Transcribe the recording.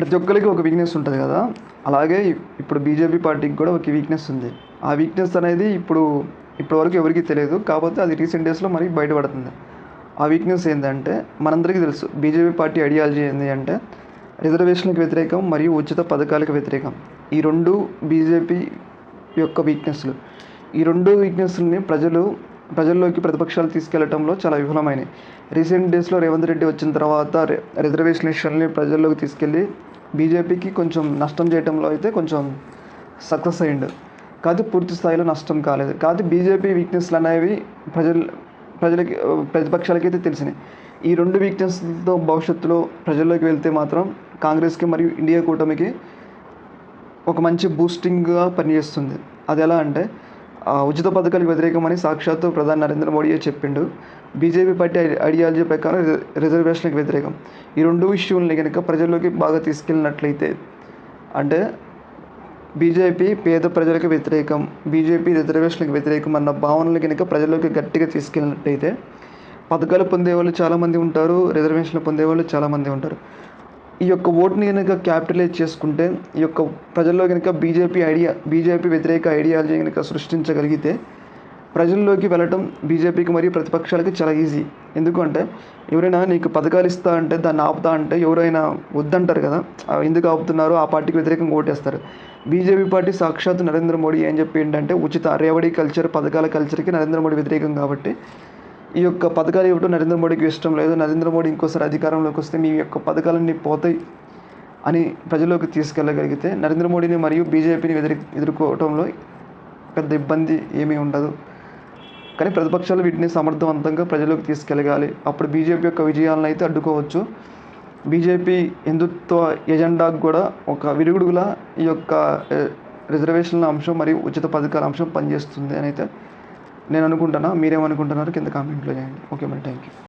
ప్రతి ఒక్కరికి ఒక వీక్నెస్ ఉంటుంది కదా. అలాగే ఇప్పుడు బీజేపీ పార్టీకి కూడా ఒక వీక్నెస్ ఉంది. ఆ వీక్నెస్ అనేది ఇప్పుడు ఇప్పటివరకు ఎవరికీ తెలియదు. కాకపోతే అది రీసెంట్ డేస్లో మరి బయటపడుతుంది. ఆ వీక్నెస్ ఏంటంటే మనందరికీ తెలుసు బీజేపీ పార్టీ ఐడియాలజీ ఏంటి అంటే రిజర్వేషన్లకు వ్యతిరేకం మరియు ఉచిత పథకాలకు వ్యతిరేకం. ఈ రెండు బీజేపీ యొక్క వీక్నెస్లు ఈ రెండు వీక్నెస్లని ప్రజలు ప్రజల్లోకి ప్రతిపక్షాలు తీసుకెళ్ళడంలో చాలా విఫలమైనవి రీసెంట్ డేస్లో రేవంత్ రెడ్డి వచ్చిన తర్వాత రిజర్వేషన్ ఇష్యూని ప్రజల్లోకి తీసుకెళ్ళి బీజేపీకి కొంచెం నష్టం చేయడంలో అయితే కొంచెం సక్సెస్ అయ్యిండు. కాదు పూర్తి స్థాయిలో నష్టం కాలేదు. కాదు బీజేపీ వీక్నెస్లు అనేవి ప్రజలు ప్రజలకి ప్రతిపక్షాలకైతే తెలిసినాయి. ఈ రెండు వీక్నెస్లతో భవిష్యత్తులో ప్రజల్లోకి వెళ్తే మాత్రం కాంగ్రెస్కి మరియు ఇండియా కూటమికి ఒక మంచి బూస్టింగ్గా పనిచేస్తుంది. అది ఎలా అంటే ఉచిత పథకాలకు వ్యతిరేకమని సాక్షాత్తు ప్రధాని నరేంద్ర మోడీయే చెప్పిండు. బీజేపీ పార్టీ ఐ- ఐడియాలజీ ప్రకారం రిజర్వేషన్లకు వ్యతిరేకం. ఈ రెండు విషయాలని కనుక ప్రజల్లోకి బాగా తీసుకెళ్ళినట్లయితే అంటే బీజేపీ పేద ప్రజలకు వ్యతిరేకం బీజేపీ రిజర్వేషన్లకు వ్యతిరేకం అన్న భావనలు కనుక ప్రజల్లోకి గట్టిగా తీసుకెళ్ళినట్టయితే పథకాలు పొందేవాళ్ళు చాలామంది ఉంటారు రిజర్వేషన్లు పొందేవాళ్ళు చాలామంది ఉంటారు. ఈ యొక్క ఓటుని కనుక క్యాపిటలైజ్ చేసుకుంటే ఈ యొక్క ప్రజల్లో కనుక బీజేపీ ఐడియా బీజేపీ వ్యతిరేక ఐడియాలజీ కనుక సృష్టించగలిగితే ప్రజల్లోకి వెళ్ళటం బీజేపీకి మరియు ప్రతిపక్షాలకి చాలా ఈజీ. ఎందుకంటే ఎవరైనా నీకు పథకాలు ఇస్తా అంటే దాన్ని ఆపుతా అంటే ఎవరైనా వద్దంటారు కదా ఎందుకు ఆపుతున్నారు ఆ పార్టీకి వ్యతిరేకంగా ఓటేస్తారు. బీజేపీ పార్టీ సాక్షాత్ నరేంద్ర మోడీ ఏం చెప్పి ఏంటంటే ఉచిత రేవడి కల్చర్ పథకాల కల్చర్కి నరేంద్ర మోడీ వ్యతిరేకం కాబట్టి ఈ యొక్క పథకాలు ఇవ్వటం నరేంద్ర మోడీకి ఇష్టం లేదు. నరేంద్ర మోడీ ఇంకోసారి అధికారంలోకి వస్తే మీ యొక్క పథకాలన్నీ పోతాయి అని ప్రజల్లోకి తీసుకెళ్ళగలిగితే నరేంద్ర మోడీని మరియు బీజేపీని ఎదురు ఎదుర్కోవటంలో పెద్ద ఇబ్బంది ఏమీ ఉండదు. కానీ ప్రతిపక్షాలు వీటిని సమర్థవంతంగా ప్రజలకు తీసుకెళ్ళగాలి. అప్పుడు బీజేపీ యొక్క విజయాలను అయితే అడ్డుకోవచ్చు. బీజేపీ హిందుత్వ ఎజెండాకు కూడా ఒక విరుగుడులా ఈ యొక్క రిజర్వేషన్ల అంశం మరియు ఉచిత పథకాల అంశం పనిచేస్తుంది అని అయితే నేను అనుకుంటున్నా మీరేమనుకుంటున్నారు? కింద కామెంట్లో చేయండి. ఓకే మరి థ్యాంక్ యూ